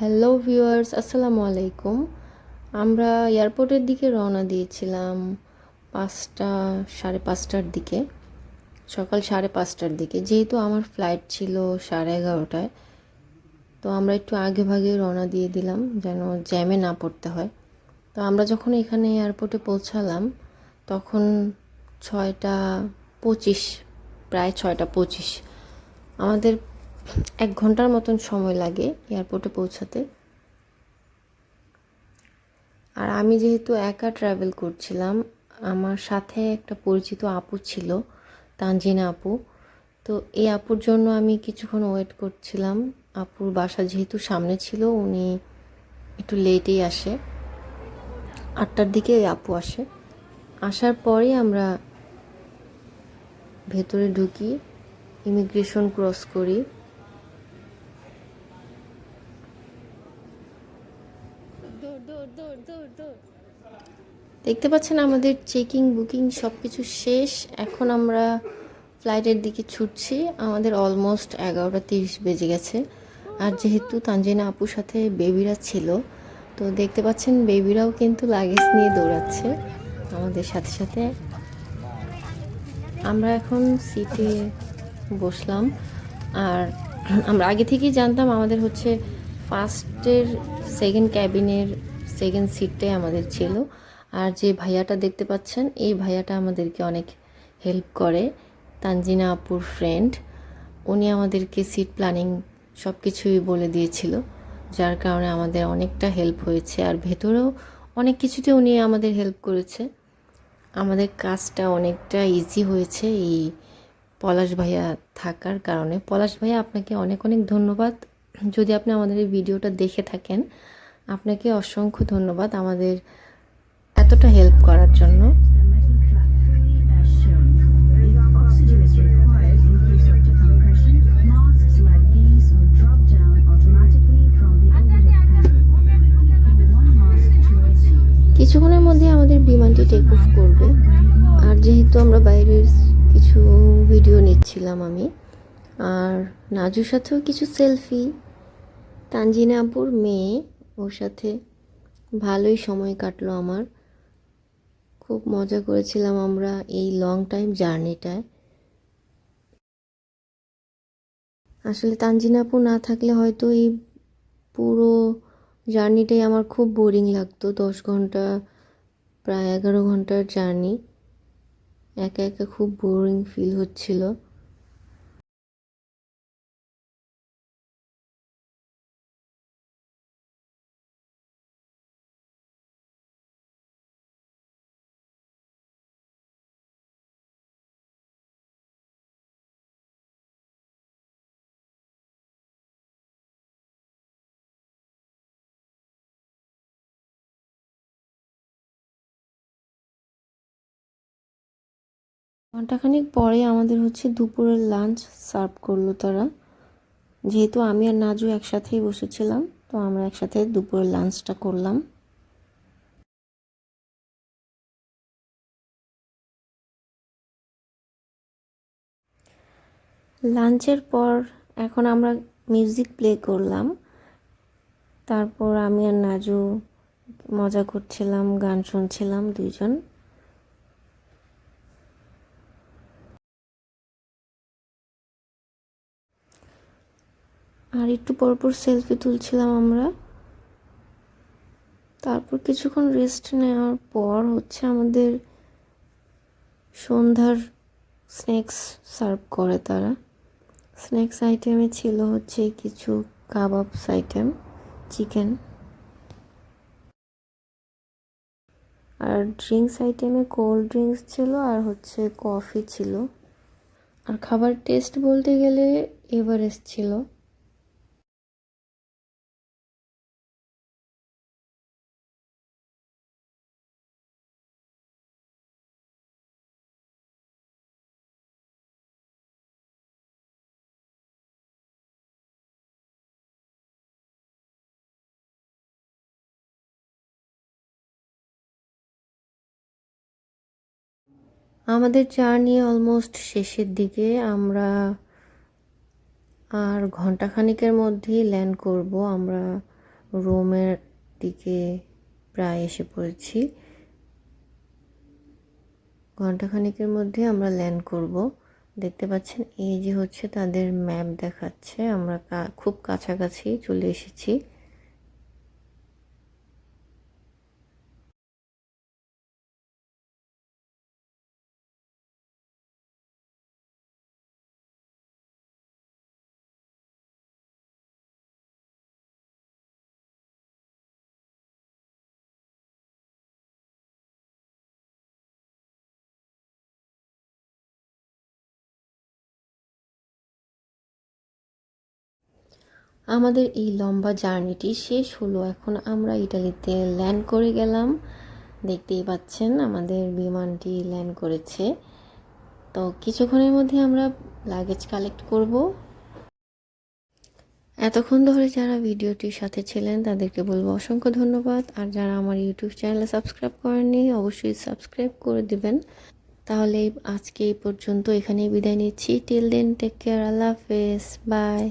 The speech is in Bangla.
হ্যালো ভিউয়ার্স আসসালামু আলাইকুম। আমরা এয়ারপোর্টের দিকে রওনা দিয়েছিলাম পাঁচটা, সাড়ে পাঁচটার দিকে, সকাল সাড়ে পাঁচটার দিকে। যেহেতু আমার ফ্লাইট ছিল সাড়ে এগারোটায়, তো আমরা একটু আগে ভাগে রওনা দিয়ে দিলাম যেন জ্যামে না পড়তে হয়। তো আমরা যখন এখানে এয়ারপোর্টে পৌঁছালাম, তখন ছয়টা পঁচিশ, প্রায় ছয়টা পঁচিশ। আমাদের এক ঘণ্টার মতন সময় লাগে এয়ারপোর্টে পৌঁছাতে। আর আমি যেহেতু একা ট্রাভেল করছিলাম, আমার সাথে একটা পরিচিত আপু ছিল, তানজিনা আপু। তো এই আপুর জন্য আমি কিছুক্ষণ ওয়েট করছিলাম। আপুর বাসা যেহেতু সামনে ছিল, উনি একটু লেটেই আসে। আটটার দিকে আপু আসে। আসার পরেই আমরা ভেতরে ঢুকি ইমিগ্রেশন ক্রস করি। দেখতে পাচ্ছেন আমাদের চেকিং, বুকিং সব কিছু শেষ। এখন আমরা ফ্লাইটের দিকে ছুটছি। আমাদের অলমোস্ট এগারোটা তিরিশ বেজে গেছে। আর যেহেতু তানজিনা আপুর সাথে বেবিরা ছিল, তো দেখতে পাচ্ছেন বেবিরাও কিন্তু লাগেজ নিয়ে দৌড়াচ্ছে আমাদের সাথে সাথে। আমরা এখন সিটে বসলাম। আর আমরা আগে থেকেই জানতাম আমাদের হচ্ছে ফার্স্টের সেকেন্ড ক্যাবিনের সেকেন্ড সিটটাই আমাদের ছিল। আর যে ভাইয়াটা দেখতে পাচ্ছেন, এই ভাইয়াটা আমাদেরকে অনেক হেল্প করে। তানজিনা আপুর ফ্রেন্ড উনি আমাদেরকে সিট প্ল্যানিং সব কিছুই বলে দিয়েছিল, যার কারণে আমাদের অনেকটা হেল্প হয়েছে। আর ভেতরেও অনেক কিছুতে উনি আমাদের হেল্প করেছে। আমাদের কাজটা অনেকটা ইজি হয়েছে এই পলাশ ভাইয়া থাকার কারণে। পলাশ ভাইয়া, আপনাকে অনেক অনেক ধন্যবাদ। যদি আপনি আমাদের এই ভিডিওটা দেখে থাকেন, আপনাকে অসংখ্য ধন্যবাদ। আমাদের এতটা হেল্প করার জন্য? কিছুক্ষণের মধ্যে আমাদের বিমানটি টেক অফ করবে। আর যেহেতু আমরা বাইরের কিছু ভিডিও নিচ্ছিলাম আমি, আর নাজুর সাথেও কিছু সেলফি তানজিনাপুর মেয়ে, ওর সাথে ভালোই সময় কাটলো আমার। খুব মজা করেছিলাম আমরা এই লং টাইম জার্নিটায় আসলে তানজিনাপু না থাকলে হয়তো এই পুরো জার্নিটাই আমার খুব বোরিং লাগতো। দশ ঘণ্টা, প্রায় এগারো ঘণ্টার জার্নি একা একা খুব বোরিং ফিল হচ্ছিল। ঘন্টাখানিক পরে আমাদের হচ্ছে দুপুরের লাঞ্চ সার্ভ করল তারা। যেহেতু আমি আর নাজু একসাথেই বসেছিলাম, তো আমরা একসাথে দুপুরের লাঞ্চটা করলাম। লাঞ্চের পর এখন আমরা মিউজিক প্লে করলাম। তারপর আমি আর নাজু মজা করছিলাম, গান শুনছিলাম দুইজন। আর একটু পরপর সেলফি তুলছিলাম আমরা। তারপর কিছুক্ষণ রেস্ট নেওয়ার পর হচ্ছে আমাদের সন্ধ্যার স্ন্যাক্স সার্ভ করে তারা। স্ন্যাক্স আইটেমে ছিল হচ্ছে কিছু কাবাবস আইটেম চিকেন আর ড্রিঙ্কস আইটেমে কোল্ড ড্রিঙ্কস ছিল আর হচ্ছে কফি ছিল। আর খাবার টেস্ট বলতে গেলে এভারেস্ট ছিল। আমাদের জার্নি অলমোস্ট শেষের দিকে। আমরা আর ঘন্টাখানিকের মধ্যেই ল্যান্ড করব। আমরা রোমের দিকে প্রায় এসে পড়েছি। ঘন্টাখানিকের মধ্যে আমরা ল্যান্ড করব। দেখতে পাচ্ছেন, এই যে হচ্ছে তাদের ম্যাপ দেখাচ্ছে। আমরা খুব কাছাকাছি চলে এসেছি। আমাদের এই লম্বা জার্নিটি শেষ হলো। এখন আমরা ইটালিতে ল্যান্ড করে গেলাম। দেখতেই পাচ্ছেন আমাদের বিমানটি ল্যান্ড করেছে। তো কিছুক্ষণের মধ্যে আমরা লাগেজ কালেক্ট করব। এতক্ষণ ধরে যারা ভিডিওটির সাথে ছিলেন, তাদেরকে বলব অসংখ্য ধন্যবাদ। আর যারা আমার ইউটিউব চ্যানেলে সাবস্ক্রাইব করেননি, অবশ্যই সাবস্ক্রাইব করে দিবেন। তাহলে আজকে এই পর্যন্ত এখানেই বিদায় নিচ্ছি। টিল দেন, টেক কেয়ার, আল্লাহ হাফেজ। বাই।